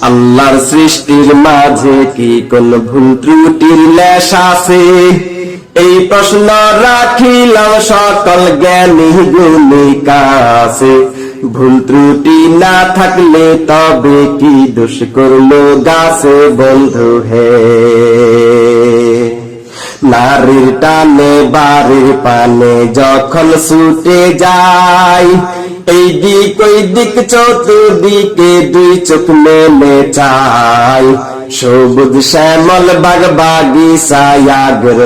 আল্লাহর সৃষ্টির মাঝে কি কোন ভুল ত্রুটির লেশ আছে? এই প্রশ্ন রাখিলাম সকল জ্ঞানী গুণী কাছে। ভুল ত্রুটি না থাকলে তবে কি দোষ করল গাছে বন্ধু হে? নারীর টানে বাড়ির পানে যখন ছুটে যায় এই দিক চতুর্দিকে দুই চোখ মেলে চায় সবুজ শ্যামল বাগ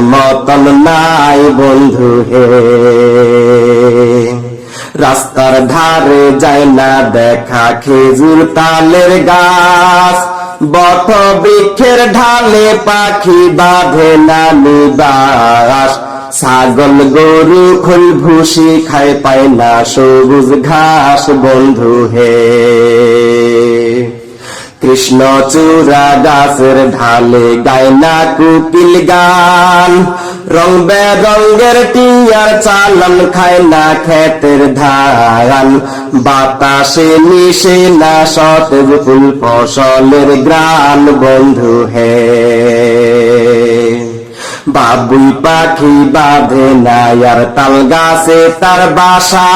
মতন নাই বন্ধু হে। রাস্তার ধারে যায় না দেখা, খেজুর তালের গাছ। বট বৃক্ষের ঢালে পাখি বাঁধে না নিবাস। ছাগল গরু খোল ভুসি খায় পায় না, সবুজ ঘাস বন্ধু হে। কৃষ্ণ চূড়া গাছের ঢালে গায় না কুকিল গান। রং বেরঙ্গের টিয়ার চালন খায় না খেতের ধান বাতাসে মিশে না সতেজ ফুল ফসলের গ্রাম বন্ধু হে। বাবুই পাখি বাঁধে নায়ার তাল গাছে তার বাসা।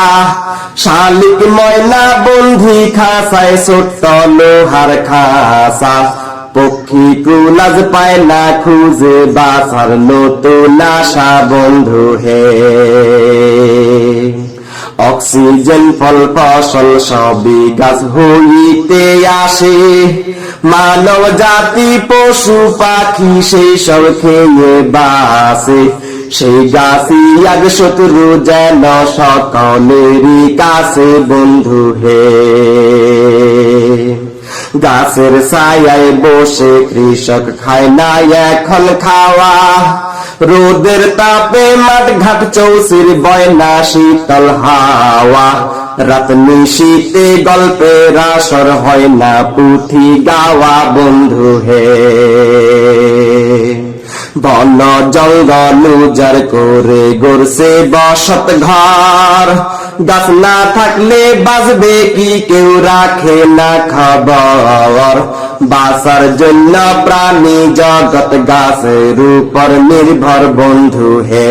শালিক ময়না বন্ধি খাসায় ছোট্ট লোহার খাসা। পক্ষী কুলাজ পায় না খুঁজে বাসার নতুন আশা বন্ধু হে। অক্সিজেন, ফল, ফসল সবই গাছ হইতে আসে। মানব জাতি, পশু, পাখি সেই সব খেয়ে বাসে। সেই গাছি আগ শত্রু যেন সকলেরই কাছে বন্ধু হে। গাছের ছায়ায় বসে কৃষক খায় না এখন খাওয়া। রোদের তাপে মাঠ ঘাট চৌসির বয়না শীতল হাওয়া। রাত নিশীতে গল্পের আসর হয় না পুঁথি গাওয়া। বন্ধু হে বন জঙ্গল উজার করে গড়ছে বসত ঘর। গাছ না থাকলে বাঁচবে কি কেউ রাখে না খবর। বাসার জন্য প্রাণী জগৎ গাছের উপর নির্ভর বন্ধু হে।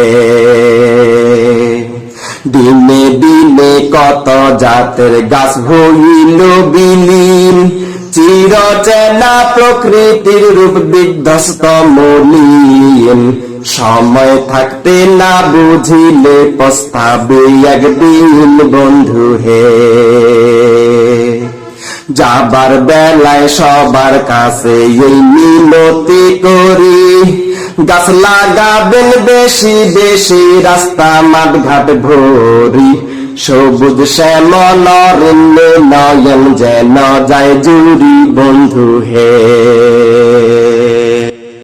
দিনে দিনে কত জাতের গাছ হইল বিলীন। চির চেনা প্রকৃতির রূপ বিধ্বস্ত মলিন। সময় থাকতে না বুঝিলে পস্তাবে একদিন, বন্ধু হে। যাবার বেলায় সবার কাছে এই মিনতি করি। গাছ লাগাবেন বেশি বেশি রাস্তা মাঠ ঘাট ভরি। সবুজ শ্যামল নয়ন যেন যায় জুড়ি বন্ধু হে।